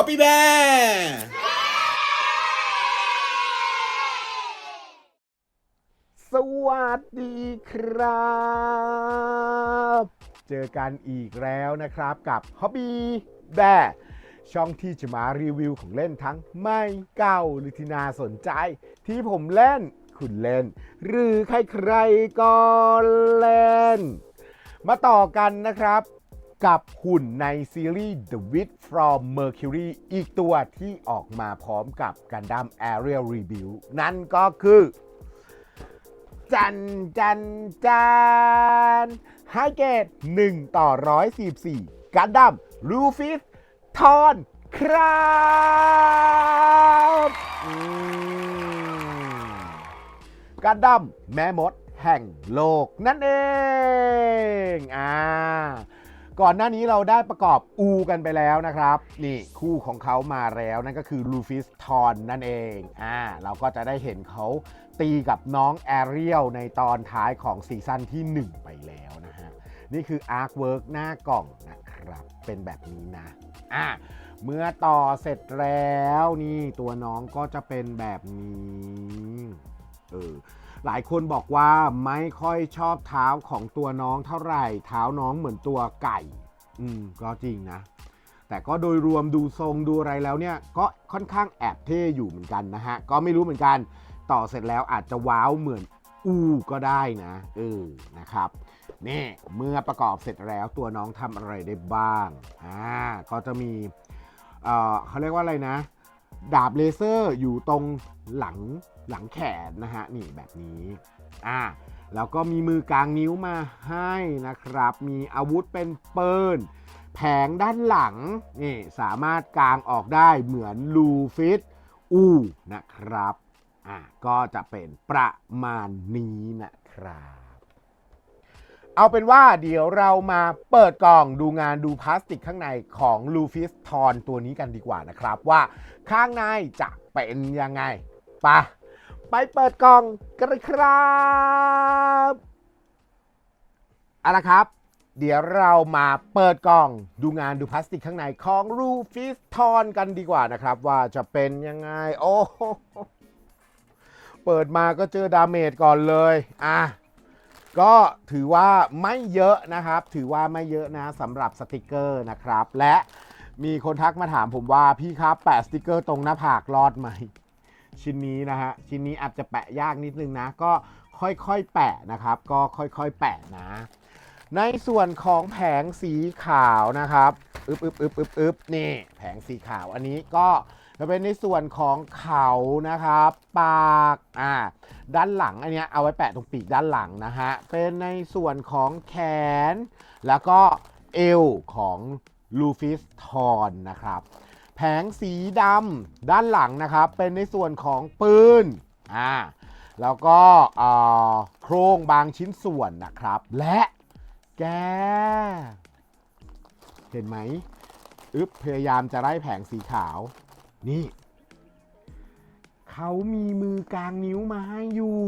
Copy Bear สวัสดีครับ เจอกันอีกแล้วนะครับกับ Hobby b a r ช่องที่จะมารีวิวของเล่นทั้งไม่เก่าหรือที่น่าสนใจ ที่ผมเล่น คุณเล่น หรือใครๆก็เล่น มาต่อกันนะครับ กับหุ่นในซีรีส์ The Witch from Mercury อีกตัวที่ออกมาพร้อมกับ Gundam Aerial Rebuild นั่นก็คือ จันจันจันไฮเกต1ต่อ 144กันดั้มลูฟิสทอนครับกันดั้มแม่มดแห่งโลกนั่นเอง อ่า ก่อนหน้านี้เราได้ประกอบอูกันไปแล้วนะครับ นี่คู่ของเขามาแล้วนั่นก็คือลูฟิสทอนนั่นเองอ่าเราก็จะได้เห็นเขาตีกับน้องแอเรียลในตอนท้ายของซีซั่นที่ 1 ไปแล้วนะฮะ นี่คืออาร์คเวิร์กหน้ากล่องนะครับ เป็นแบบนี้นะอะเมื่อต่อเสร็จแล้วนี่ตัวน้องก็จะเป็นแบบนี้เออ หลายคนบอกว่าไม่ค่อยชอบเท้าของตัวน้องเท่าไหร่เท้าน้องเหมือนตัวไก่ อืมก็จริงนะ แต่ก็โดยรวมดูทรงดูอะไรแล้วเนี่ย ก็ค่อนข้างแอบเท่อยู่เหมือนกันนะฮะ ก็ไม่รู้เหมือนกันต่อเสร็จแล้วอาจจะว้าวเหมือนอูก็ได้นะเออนะครับนี่เมื่อประกอบเสร็จแล้วตัวน้องทำอะไรได้บ้างอ่าก็จะมีเออเขาเรียกว่าอะไรนะ ดาบเลเซอร์อยู่ตรงหลัง หลังแขนนะฮะนี่แบบนี้อ่าแล้วก็มีมือกลางนิ้วมาให้นะครับ มีอาวุธเป็นปืนแผงด้านหลังนี่สามารถกางออกได้เหมือนลูฟิตอูนะครับอ่าก็จะเป็นประมาณนี้นะครับ เอาเป็นว่าเดี๋ยวเรามาเปิดกล่องดูงานดูพลาสติกข้างในของลูฟิสทอนตัวนี้กันดีกว่านะครับว่าข้างในจะเป็นยังไงไปะ ไปเปิดกล่องกันเลยครับเอาละครับ เดี๋ยวเรามาเปิดกล่องดูงานดูพลาสติกข้างในของลูฟิสทอนกันดีกว่านะครับ ว่าจะเป็นยังไง โอ้เปิดมาก็เจอดาเมจก่อนเลยอะก็ถือว่าไม่เยอะนะครับ ถือว่าไม่เยอะนะสำหรับสติกเกอร์นะครับ และมีคนทักมาถามผมว่าพี่ครับแปะสติกเกอร์ตรงหน้าผากรอดไหม ชิ้นนี้นะฮะ ชิ้นนี้อาจจะแปะยากนิดนึงนะ ก็ค่อยๆ แปะนะครับ ก็ค่อยๆ แปะนะ ในส่วนของแผงสีขาวนะครับ อึบอึบอึบอึบอึบนี่ แผงสีขาว อันนี้ก็จะเป็นในส่วนของเขานะครับ ปาก อ่า ด้านหลัง อันเนี้ยเอาไว้แปะตรงปีกด้านหลังนะฮะ เป็นในส่วนของแขน แล้วก็เอวของลูฟิสทอนนะครับ แผงสีดำด้านหลังนะครับ เป็นในส่วนของปืนอ่าแล้วก็เอ่อโครงบางชิ้นส่วนนะครับ และแก เห็นไหมอึบพยายามจะไล่แผงสีขาว นี่ เขามีมือกลางนิ้วมาให้อยู่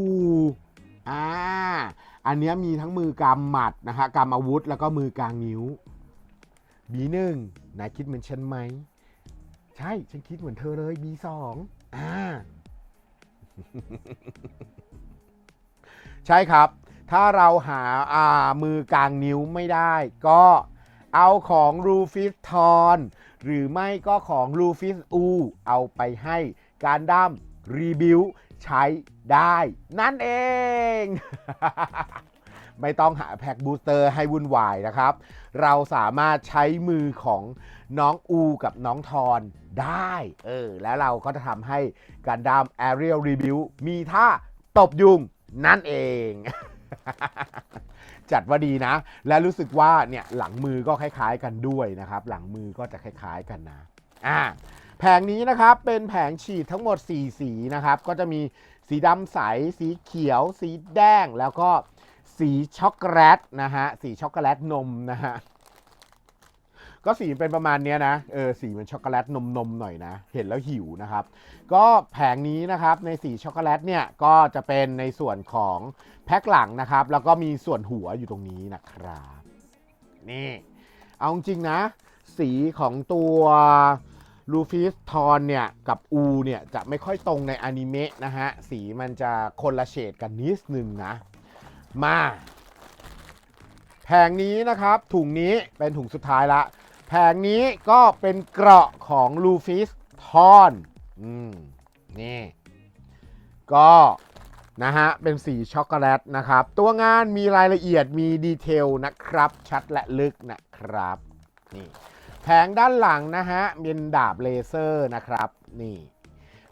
อ่า อันเนี้ยมีทั้งมือกำหมัดนะฮะกำอาวุธแล้วก็มือกลางนิ้ว บีหนึ่งนายคิดเหมือนฉันไหม ใช่ ฉันคิดเหมือนเธอเลยบีสองอ่าใช่ครับ ถ้าเราหาอ่ามือกลางนิ้วไม่ได้ ก็เอาของรูฟิสทอนหรือไม่ก็ของรูฟิสอูเอาไปให้การดั้มรีบิวใช้ได้ นั่นเอง ไม่ต้องหาแพ็กบูสเตอร์ให้วุ่นวายนะครับ เราสามารถใช้มือของน้องอูกับน้องทอน ได้เออแล้วเราก็จะทำให้การดาม Aerial Review มีท่าตบยุงนั่นเอง จัดว่าดีนะ และรู้สึกว่าเนี่ยหลังมือก็คล้ายๆกันด้วยนะครับ หลังมือก็จะคล้ายๆกันนะอ่าแผงนี้นะครับเป็นแผงฉีดทั้งหมด 4 สีนะครับ ก็จะมีสีดำใส สีเขียว สีแดงแล้วก็สีช็อกโกแลตนะฮะสีช็อกโกแลตนมนะฮะ ก็สีเป็นประมาณเนี้ยนะ เออสีมันช็อกโกแลตนมนมหน่อยนะ เห็นแล้วหิวนะครับ ก็แผงนี้นะครับในสีช็อกโกแลตเนี่ยก็จะเป็นในส่วนของแพ็คหลังนะครับ แล้วก็มีส่วนหัวอยู่ตรงนี้นะครับ นี่ เอาจริงนะ สีของตัวลูฟิสทอนเนี่ยกับอูเนี่ยจะไม่ค่อยตรงในอนิเมะนะฮะ สีมันจะคนละเฉดกันนิดนึงนะ มาแผงนี้นะครับ ถุงนี้เป็นถุงสุดท้ายละ แผงนี้ก็เป็นเกราะของลูฟิสทอนอืมนี่ ก็นะฮะ เป็นสีช็อกโกแลตนะครับ ตัวงานมีรายละเอียดมีดีเทลนะครับ ชัดและลึกนะครับ นี่ แผงด้านหลังนะฮะเป็นดาบเลเซอร์นะครับ นี่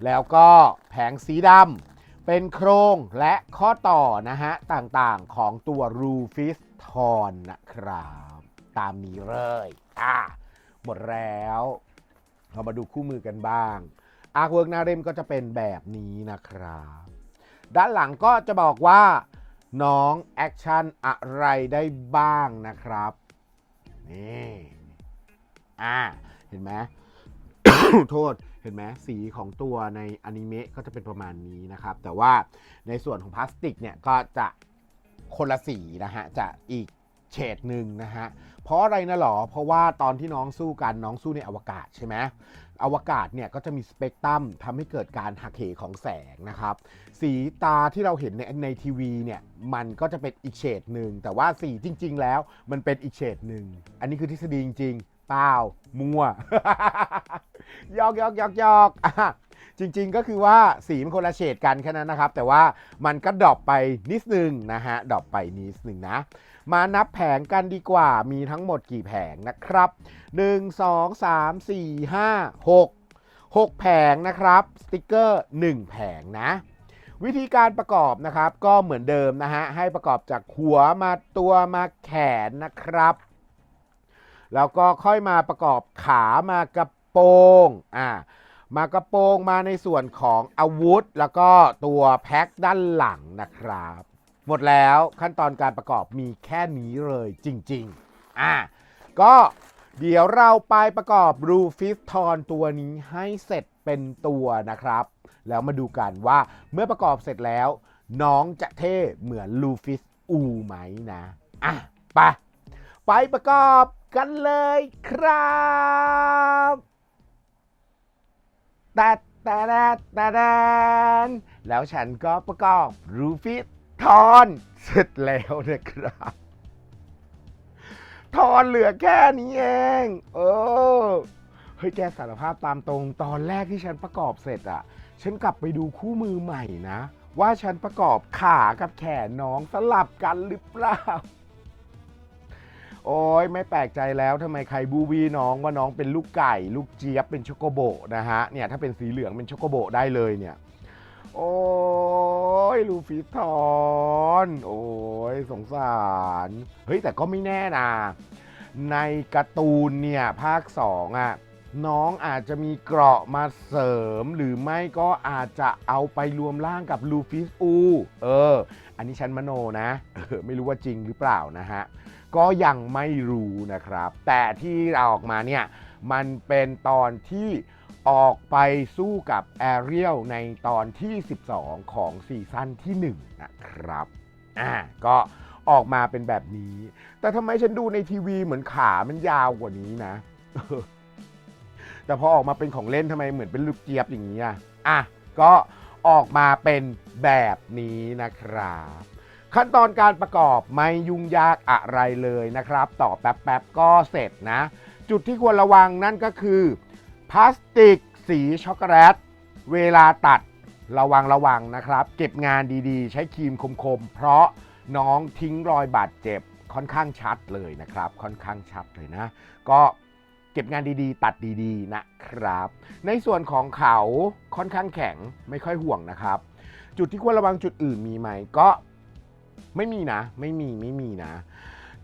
แล้วก็แผงสีดำเป็นโครงและข้อต่อนะฮะ ต่างๆของตัวรูฟิสทอนนะครับ ตามนี้เลย อะหมดแล้ว เรามาดูคู่มือกันบ้างอาร์คเวิร์กหน้าเล่มก็จะเป็นแบบนี้นะครับด้านหลังก็จะบอกว่าน้องแอคชั่นอะไรได้บ้างนะครับนี่อ่าเห็นไหม โทษเห็นไหมสีของตัวในอนิเมะก็จะเป็นประมาณนี้นะครับ แต่ว่าในส่วนของพลาสติกเนี่ยก็จะคนละสีนะฮะจะอีก เฉดหนึ่งนะฮะ เพราะอะไรนะหรอ เพราะว่าตอนที่น้องสู้กันน้องสู้ในอวกาศใช่ไหมอวกาศเนี่ยก็จะมีสเปกตรัมทำให้เกิดการหักเหของแสงนะครับ สีตาที่เราเห็นในในทีวีเนี่ยมันก็จะเป็นอีกเฉดหนึ่งแต่ว่าสีจริง ๆ แล้วมันเป็นอีกเฉดหนึ่งอันนี้คือทฤษฎีจริงๆเปล่ามัวยอกยอกยอกยอกจริง ๆ ก็คือว่าสีมันคนละเฉดกันแค่นั้นนะครับ แต่ว่ามันก็ดรอปไปนิดนึงนะฮะดรอปไปนิดนึงนะ มานับแผงกันดีกว่า มีทั้งหมดกี่แผงนะครับ 1 2 3 4 5 6 6 แผงนะครับ สติกเกอร์ 1 แผงนะ วิธีการประกอบนะครับก็เหมือนเดิมนะฮะ ให้ประกอบจากหัวมาตัวมาแขนนะครับ แล้วก็ค่อยมาประกอบขามากระโปรงอ่ามากระโปรงมาในส่วนของอาวุธ แล้วก็ตัวแพ็คด้านหลังนะครับ หมดแล้วขั้นตอนการประกอบมีแค่นี้เลยจริงๆ อะก็เดี๋ยวเราไปประกอบรูฟิสทอนตัวนี้ให้เสร็จเป็นตัวนะครับ แล้วมาดูกันว่าเมื่อประกอบเสร็จแล้ว น้องจะเท่เหมือนลูฟิสอูไหมนะ อะไปไปประกอบกันเลยครับแต่แต่แต่แต่แต่แล้วฉันก็ประกอบรูฟิส ทอนเสร็จแล้วนะครับ ทอนเหลือแค่นี้เอง เออ เฮ้ยแกสารภาพตามตรง ตอนแรกที่ฉันประกอบเสร็จอะฉันกลับไปดูคู่มือใหม่นะ ว่าฉันประกอบขากับแขนน้องสลับกันหรือเปล่า โอ้ยไม่แปลกใจแล้วทำไมใครบูบีน้องว่าน้องเป็นลูกไก่ ลูกเจี๊ยบเป็นช็อกโกโบนะฮะเนี่ยถ้าเป็นสีเหลืองเป็นช็อกโกโบได้เลยเนี่ย โอ้ยลูฟิสทอน โอ้ยสงสาร เฮ้ยแต่ก็ไม่แน่นะ ในการ์ตูนเนี่ย ภาค2อะน้องอาจจะมีเกราะมาเสริม หรือไม่ก็อาจจะเอาไปรวมร่างกับลูฟิสอูเออ อันนี้ฉันมโนนะเออไม่รู้ว่าจริงหรือเปล่านะฮะ ก็ยังไม่รู้นะครับ แต่ที่เราออกมาเนี่ย มันเป็นตอนที่ออกไปสู้กับแอเรียลในตอนที่ 12 ของซีซั่นที่ 1 นะครับ อ่า ก็ออกมาเป็นแบบนี้ แต่ทำไมฉันดูในทีวีเหมือนขามันยาวกว่านี้นะ แต่พอออกมาเป็นของเล่นทำไมเหมือนเป็นลูกเจี๊ยบอย่างนี้อะ อะ ก็ออกมาเป็นแบบนี้นะครับขั้นตอนการประกอบไม่ยุ่งยากอะไรเลยนะครับ ต่อแป๊บๆก็เสร็จนะ จุดที่ควรระวังนั่นก็คือพลาสติกสีช็อกโกแลต เวลาตัดระวังระวังนะครับ เก็บงานดีๆ ใช้ครีมคมๆ เพราะน้องทิ้งรอยบาดเจ็บค่อนข้างชัดเลยนะครับ ค่อนข้างชัดเลยนะ ก็เก็บงานดีๆ ตัดดีๆนะครับ ในส่วนของเขาค่อนข้างแข็งไม่ค่อยห่วงนะครับ จุดที่ควรระวังจุดอื่นมีไหมก็ไม่มีนะ ไม่มีไม่มีนะ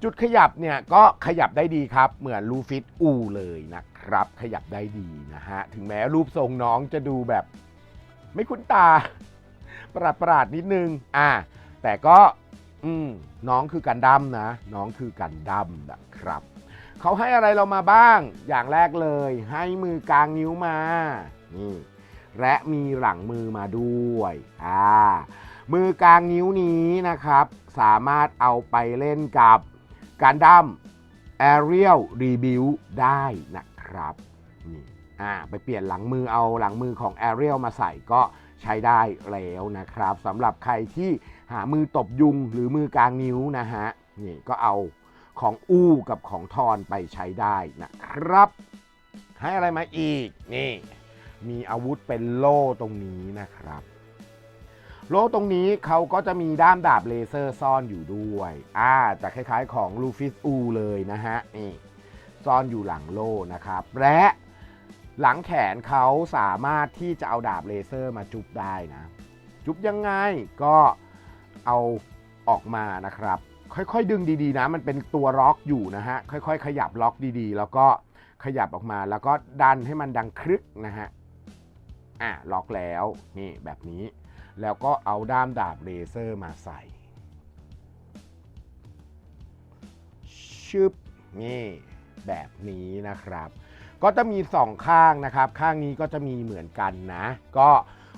จุดขยับเนี่ยก็ขยับได้ดีครับ เหมือนลูฟิตอูเลยนะครับ ขยับได้ดีนะฮะ ถึงแม้รูปทรงน้องจะดูแบบ ไม่คุ้นตา ประหลาดประหลาดๆนิดนึง อ่า แต่ก็อืมน้องคือกันดั้มนะ น้องคือกันดั้มนะครับ เขาให้อะไรเรามาบ้าง อย่างแรกเลย ให้มือกลางนิ้วมานี่และมีหลังมือมาด้วยอ่ามือกลางนิ้วนี้นะครับ สามารถเอาไปเล่นกับ การดั้ม Aerial Rebuild ได้นะครับนี่อ่าไปเปลี่ยนหลังมือเอาหลังมือของ a อ r i e l มาใส่ก็ใช้ได้แล้วนะครับสำหรับใครที่หามือตบยุงหรือมือกลางนิ้วนะฮะนี่ก็เอาของอู้กับของทอนไปใช้ได้นะครับ ให้อะไรมาอีกนี่ มีอาวุธเป็นโล่ตรงนี้นะครับ โล่ตรงนี้เขาก็จะมีด้ามดาบเลเซอร์ซ่อนอยู่ด้วย อ่าจะคล้ายๆของลูฟิสอูเลยนะฮะนี่ซ่อนอยู่หลังโล่นะครับ และหลังแขนเขาสามารถที่จะเอาดาบเลเซอร์มาจุบได้นะ จุบยังไงก็เอาออกมานะครับ ค่อยๆ ดึงดีๆนะ มันเป็นตัวล็อกอยู่นะฮะ ค่อยๆ ขยับล็อกดีๆ แล้วก็ขยับออกมาแล้วก็ดันให้มันดังครึกนะฮะ อะล็อกแล้วนี่แบบนี้ แล้วก็เอาด้ามดาบเลเซอร์มาใส่ชึบนี่แบบนี้นะครับ ก็จะมีสองข้างนะครับ ข้างนี้ก็จะมีเหมือนกันนะ ก็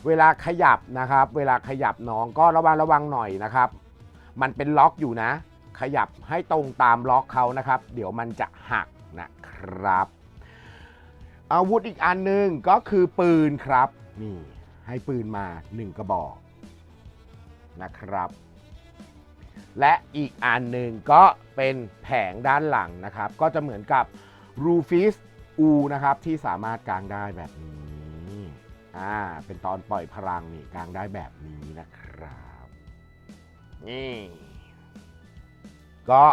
เวลาขยับนะครับ เวลาขยับน้องก็ระวังระวังหน่อยนะครับ มันเป็นล็อกอยู่นะ ขยับให้ตรงตามล็อกเขานะครับ เดี๋ยวมันจะหักนะครับ อาวุธอีกอันหนึ่งก็คือปืนครับนี่ ให้ปืนมา 1 กระบอกนะครับ และอีกอันหนึ่งก็เป็นแผงด้านหลังนะครับ ก็จะเหมือนกับรูฟิสอูนะครับ ที่สามารถกางได้แบบนี้อ่าเป็นตอนปล่อยพลังนี่กางได้แบบนี้นะครับนี่ก็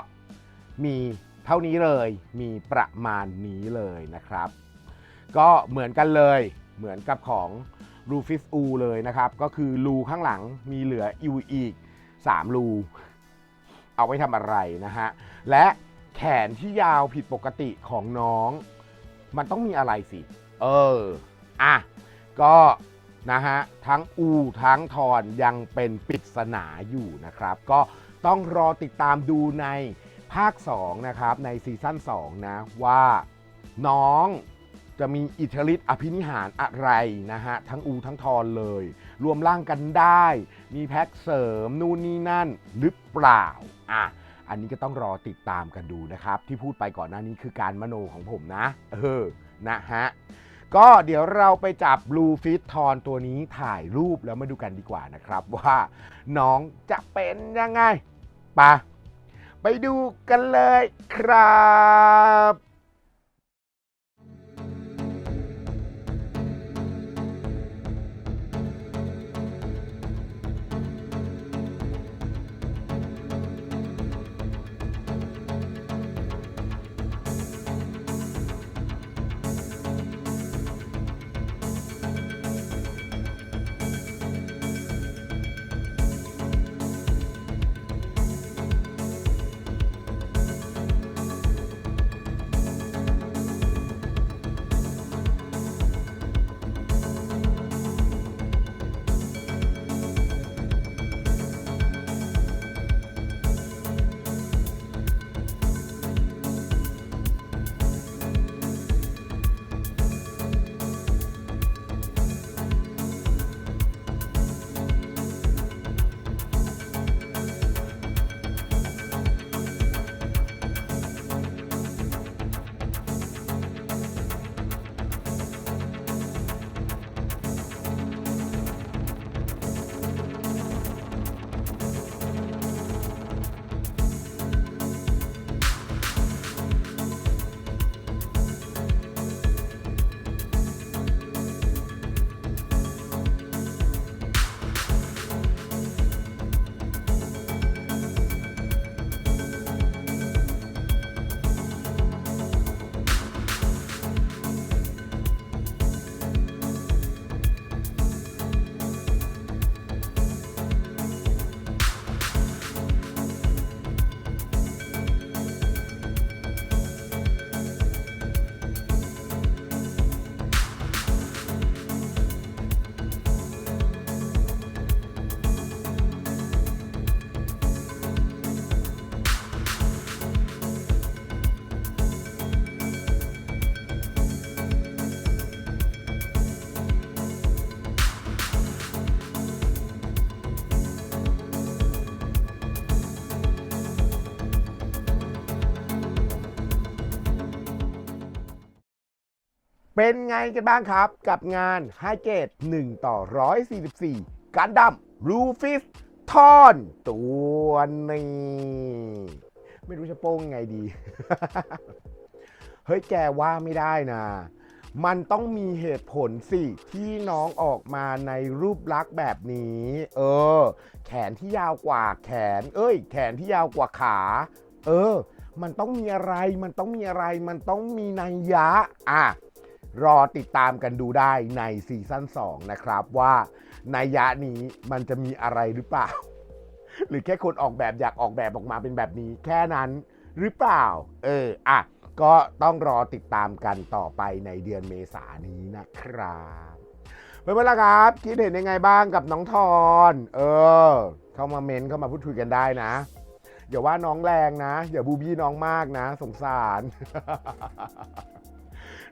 มีเท่านี้เลยมีประมาณนี้เลยนะครับ ก็เหมือนกันเลยเหมือนกับของ รูฟิสอูเลยนะครับ ก็คือรูข้างหลังมีเหลืออยู่อีก 3 รู เอาไว้ทำอะไรนะฮะ และแขนที่ยาวผิดปกติของน้อง มันต้องมีอะไรสิ เออ อะ ก็นะฮะ ทั้งอูทั้งทอนยังเป็นปริศนาอยู่นะครับ ก็ต้องรอติดตามดูในภาค 2 นะครับ ในซีซั่น2 นะ ว่าน้อง จะมีอิทธิฤทธิ์อภินิหารอะไรนะฮะ ทั้งอูทั้งทอนเลย รวมร่างกันได้ มีแพ็คเสริม นู่นนี่นั่นหรือเปล่าอะอันนี้ก็ต้องรอติดตามกันดูนะครับ ที่พูดไปก่อนหน้านี้คือการมโนของผมนะ เออ นะฮะ ก็เดี๋ยวเราไปจับบลูฟิตทอนตัวนี้ถ่ายรูปแล้วมาดูกันดีกว่านะครับ ว่าน้องจะเป็นยังไงไปะไปดูกันเลยครับ เป็นไงกันบ้างครับกับงานไฮเกต1 ต่อ 144 การดัมรูฟิสทอนตัวนี้ไม่รู้จะโป้งไงดี เฮ้ยแกว่าไม่ได้นะ มันต้องมีเหตุผลสิที่น้องออกมาในรูปลักษณ์แบบนี้ เออ แขนที่ยาวกว่าแขน เอ้ย แขนที่ยาวกว่าขา เออ มันต้องมีอะไร มันต้องมีอะไร มันต้องมีนัยยะ อะ รอติดตามกันดูได้ในซีซั่น2 นะครับว่าในยะนี้มันจะมีอะไรหรือเปล่า หรือแค่คนออกแบบอยากออกแบบออกมาเป็นแบบนี้ แค่นั้นหรือเปล่า เอออะก็ต้องรอติดตามกันต่อไปในเดือนเมษานนี้นะครับเป็นเวลาครับ คิดเห็นยังไงบ้างกับน้องทอน เออ เข้ามาเมนเข้ามาพูดคุยกันได้นะ อย่าว่าน้องแรงนะ อย่าบูบี้น้องมากนะ สงสาร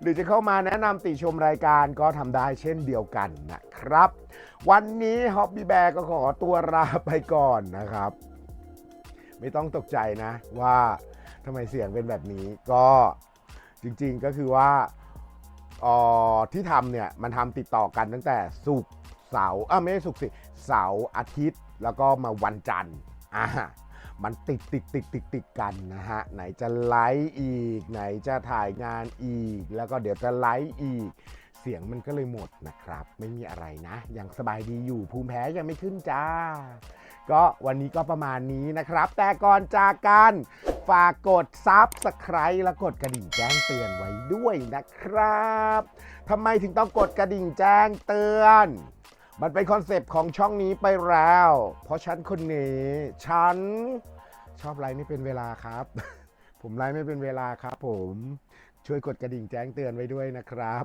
หรือจะเข้ามาแนะนำติชมรายการก็ทำได้เช่นเดียวกันนะครับ วันนี้ฮอบบี้แบร์ก็ขอตัวลาไปก่อนนะครับ ไม่ต้องตกใจนะว่าทำไมเสียงเป็นแบบนี้ก็จริงๆก็คือว่าออที่ทำเนี่ยมันทำติดต่อกันตั้งแต่ศุกเสาร์อะไม่ใช่ศุกสิเสาร์อาทิตย์ แล้วก็มาวันจันทร์อ่า มันติดติดติดติดติดกันนะฮะ ไหนจะไลฟ์อีก ไหนจะถ่ายงานอีก แล้วก็เดี๋ยวจะไลฟ์อีก เสียงมันก็เลยหมดนะครับ ไม่มีอะไรนะ ยังสบายดีอยู่ภูมิแพ้ยังไม่ขึ้นจ้า ก็วันนี้ก็ประมาณนี้นะครับ แต่ก่อนจากกันฝากกดซับสไคร b e และกดกระดิ่งแจ้งเตือนไว้ด้วยนะครับทำไมถึงต้องกดกระดิ่งแจ้งเตือน มันเป็นคอนเซปต์ของช่องนี้ไปแล้ว เพราะฉันคนนี้ ฉัน ชอบไลฟ์ไม่เป็นเวลาครับ ผมไลฟ์ไม่เป็นเวลาครับ ผมช่วยกดกระดิ่งแจ้งเตือนไว้ด้วยนะครับ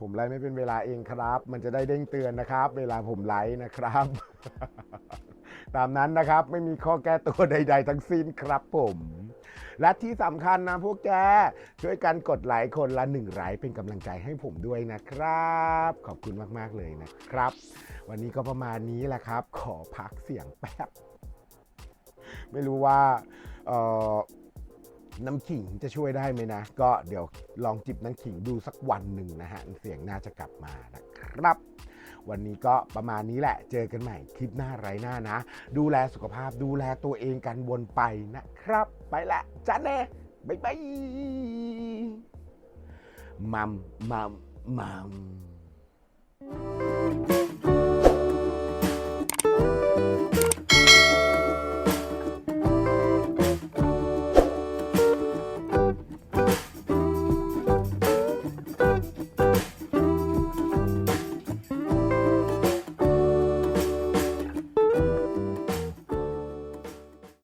ผมไลฟ์ไม่เป็นเวลาเองครับ มันจะได้เด้งเตือนนะครับ เวลาผมไลฟ์นะครับ ตามนั้นนะครับไม่มีข้อแก้ตัวใด ๆ ทั้งสิ้นครับผมและที่สำคัญนะพวกแก ช่วยกันกดไลค์คนละหนึ่งไลค์เป็นกำลังใจให้ผมด้วยนะครับ ขอบคุณมาก ๆ เลยนะครับ วันนี้ก็ประมาณนี้แหละครับ ขอพักเสียงแป๊บ ไม่รู้ว่าน้ำขิงจะช่วยได้ไหมนะ ก็เดี๋ยวลองจิบน้ำขิงดูสักวันหนึ่งนะฮะ เสียงน่าจะกลับมานะครับ วันนี้ก็ประมาณนี้แหละ เจอกันใหม่คลิปหน้าไรหน้านะ ดูแลสุขภาพดูแลตัวเองกันวนไปนะครับ ไปละจ้าแน่บ๊ายบายมัมมัมมัม